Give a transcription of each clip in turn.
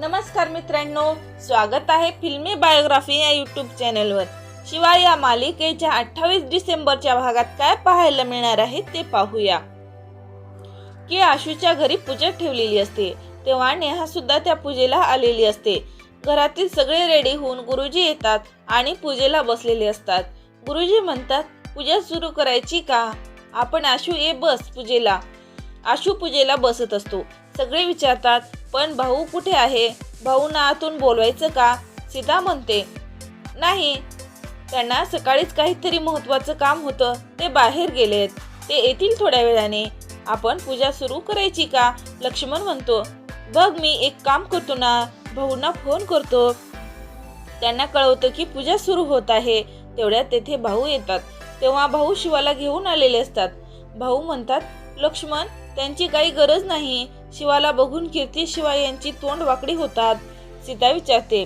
नमस्कार मित्रांनो स्वागत आहे फिल्मी बायोग्राफी या यूट्यूब चॅनलवर. शिवाय या मालिकेच्या अठ्ठावीस डिसेंबरच्या भागात काय पाहायला मिळणार आहे ते पाहूया. की आशूच्या घरी पूजा ठेवलेली असते तेव्हा नेहा सुद्धा त्या पूजेला आलेली असते. घरातील सगळे रेडी होऊन गुरुजी येतात आणि पूजेला बसलेले असतात. गुरुजी म्हणतात पूजा सुरू करायची का? आपण आशू ये बस पूजेला. आशू पूजेला बसत असतो. सगळे विचारतात पण भाऊ कुठे आहे? भाऊंना आतून बोलवायचं का? सीता म्हणते नाही. त्यांना सकाळीच काहीतरी महत्त्वाचं काम होतं. ते बाहेर गेलेत. ते येतील थोड्या वेळाने. आपण पूजा सुरू करायची का? लक्ष्मण म्हणतो बघ मी एक काम करतो ना. भाऊंना फोन करतो. त्यांना कळवतं की पूजा सुरू होत आहे. तेवढ्यात तेथे भाऊ येतात. तेव्हा भाऊ शिवाला घेऊन आलेले असतात. भाऊ म्हणतात लक्ष्मण त्यांची काही गरज नाही. शिवाला बघून कीर्ती शिवा यांची तोंड वाकडी होतात. सीता विचारते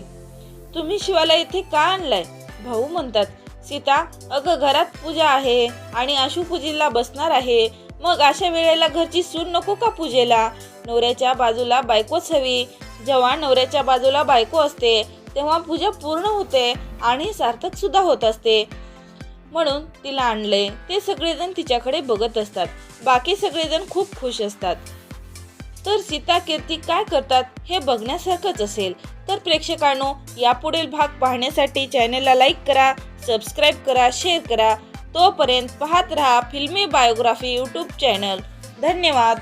तुम्ही शिवाला इथे का आणलाय? भाऊ म्हणतात सीता अगं घरात पूजा आहे आणि आशू पूजेला बसणार आहे. मग अशा वेळेला घरची सून नको का पूजेला? नवऱ्याच्या बाजूला बायकोच हवी. जेव्हा नवऱ्याच्या बाजूला बायको असते तेव्हा पूजा पूर्ण होते आणि सार्थक सुद्धा होत असते. म्हणून तिला आणले. ते सगळेजण तिच्याकडे बघत असतात. बाकी सगळेजण खूप खुश असतात. तर सीता कीर्ती काय करतात हे बघण्यासारखंच असेल. तर प्रेक्षकांनो यापुढील भाग पाहण्यासाठी चॅनलला लाईक करा सबस्क्राईब करा शेअर करा. तोपर्यंत पाहत रहा फिल्मी बायोग्राफी यूट्यूब चॅनल. धन्यवाद.